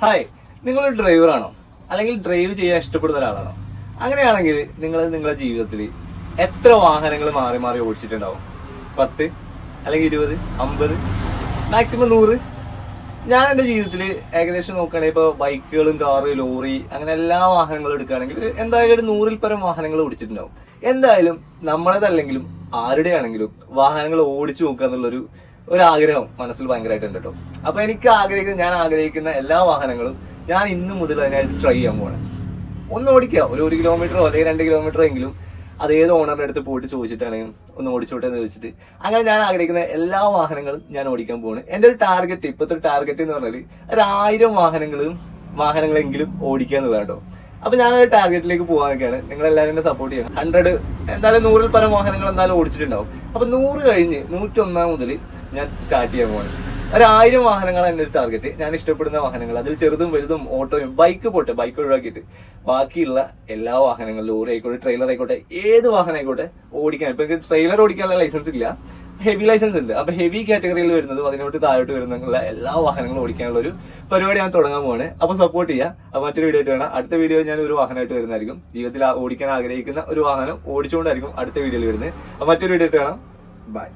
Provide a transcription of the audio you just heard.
Hi നിങ്ങളൊരു ഡ്രൈവറാണോ? അല്ലെങ്കിൽ drive ചെയ്യാൻ ഇഷ്ടപ്പെടുന്ന ഒരാളാണോ? അങ്ങനെയാണെങ്കിൽ നിങ്ങൾ നിങ്ങളുടെ ജീവിതത്തിൽ എത്ര വാഹനങ്ങൾ മാറി മാറി ഓടിച്ചിട്ടുണ്ടാവും? പത്ത് അല്ലെങ്കിൽ ഇരുപത് അമ്പത് മാക്സിമം നൂറ്? ഞാൻ എന്റെ ജീവിതത്തിൽ ഏകദേശം നോക്കുകയാണെങ്കിൽ ഇപ്പോൾ ബൈക്കുകളും കാറ് ലോറി അങ്ങനെ എല്ലാ വാഹനങ്ങളും എടുക്കുകയാണെങ്കിൽ എന്തായാലും ഒരു നൂറിൽ പരം വാഹനങ്ങൾ ഓടിച്ചിട്ടുണ്ടാവും. എന്തായാലും നമ്മളേതല്ലെങ്കിലും ആരുടെയാണെങ്കിലും വാഹനങ്ങൾ ഓടിച്ചു നോക്കുക എന്നുള്ളൊരു ഒരു ആഗ്രഹം മനസ്സിൽ ഭയങ്കരമായിട്ടുണ്ട് കേട്ടോ അപ്പൊ എനിക്ക് ആഗ്രഹിക്കുന്ന ഞാൻ ആഗ്രഹിക്കുന്ന എല്ലാ വാഹനങ്ങളും ഞാൻ ഇന്നു മുതൽ അതിനായിട്ട് ട്രൈ ചെയ്യാൻ പോകണം ഒന്ന് ഓടിക്കുക. ഒരു ഒരു കിലോമീറ്ററോ അല്ലെങ്കിൽ രണ്ട് കിലോമീറ്ററോ എങ്കിലും അത് ഏത് ഓണറിന്റെ അടുത്ത് പോയിട്ട് ചോദിച്ചിട്ടാണെങ്കിൽ ഒന്ന് ഓടിച്ചോട്ടെ എന്ന് ചോദിച്ചിട്ട് അങ്ങനെ ഞാൻ ആഗ്രഹിക്കുന്ന എല്ലാ വാഹനങ്ങളും ഞാൻ ഓടിക്കാൻ പോവാണ്. എന്റെ ഒരു ടാർഗറ്റ് ഇപ്പോഴത്തെ ടാർഗറ്റ് എന്ന് പറഞ്ഞാൽ ഒരു ആയിരം വാഹനങ്ങളും വാഹനങ്ങളെങ്കിലും ഓടിക്കുക വേണ്ടോ അപ്പൊ ഞാൻ ഒരു ടാർഗറ്റിലേക്ക് പോകാനൊക്കെയാണ് നിങ്ങൾ എല്ലാവരും എന്നെ സപ്പോർട്ട് ചെയ്യണം. ഹൺഡ്രഡ് എന്തായാലും നൂറിൽ പരം വാഹനങ്ങൾ എന്തായാലും ഓടിച്ചിട്ടുണ്ടാവും. അപ്പൊ നൂറ് കഴിഞ്ഞ് നൂറ്റി ഒന്നാം മുതൽ ഞാൻ സ്റ്റാർട്ട് ചെയ്യാൻ പോകണം ഒരായിരം വാഹനങ്ങളാണ് എന്റെ ഒരു ടാർഗറ്റ് ഞാൻ ഇഷ്ടപ്പെടുന്ന വാഹനങ്ങൾ. അതിൽ ചെറുതും വലുതും ഓട്ടോയും ബൈക്ക് പോട്ടെ. ബൈക്ക് ഒഴിവാക്കിയിട്ട്. ബാക്കിയുള്ള എല്ലാ വാഹനങ്ങളും ലോറി ആയിക്കോട്ടെ ട്രെയിലർ ആയിക്കോട്ടെ ഏത് വാഹനം ആയിക്കോട്ടെ ഓടിക്കാൻ. ഇപ്പൊ എനിക്ക് ട്രെയിലർ ഓടിക്കാനുള്ള ലൈസൻസ് ഇല്ല. ഹെവി ലൈസൻസ് ഉണ്ട്. അപ്പൊ ഹെവി കാറ്റഗറിയിൽ വരുന്നത് അതിനോട്ട് താഴോട്ട് വരുന്ന എല്ലാ വാഹനങ്ങളും ഓടിക്കാനുള്ള ഒരു പരിപാടി ഞാൻ തുടങ്ങാൻ പോവാണ്. അപ്പൊ സപ്പോർട്ട് ചെയ്യുക അപ്പൊ മറ്റൊരു വീഡിയോ ആയിട്ട് വേണം അടുത്ത വീഡിയോ ഞാൻ ഒരു വാഹനമായിട്ട് വരുന്നതായിരിക്കും. ജീവിതത്തിൽ ഓടിക്കാൻ ആഗ്രഹിക്കുന്ന ഒരു വാഹനം ഓടിച്ചുകൊണ്ടായിരിക്കും അടുത്ത വീഡിയോയിൽ വരുന്നത്. അപ്പൊ മറ്റൊരു വീഡിയോ ആയിട്ട് വേണം ബൈ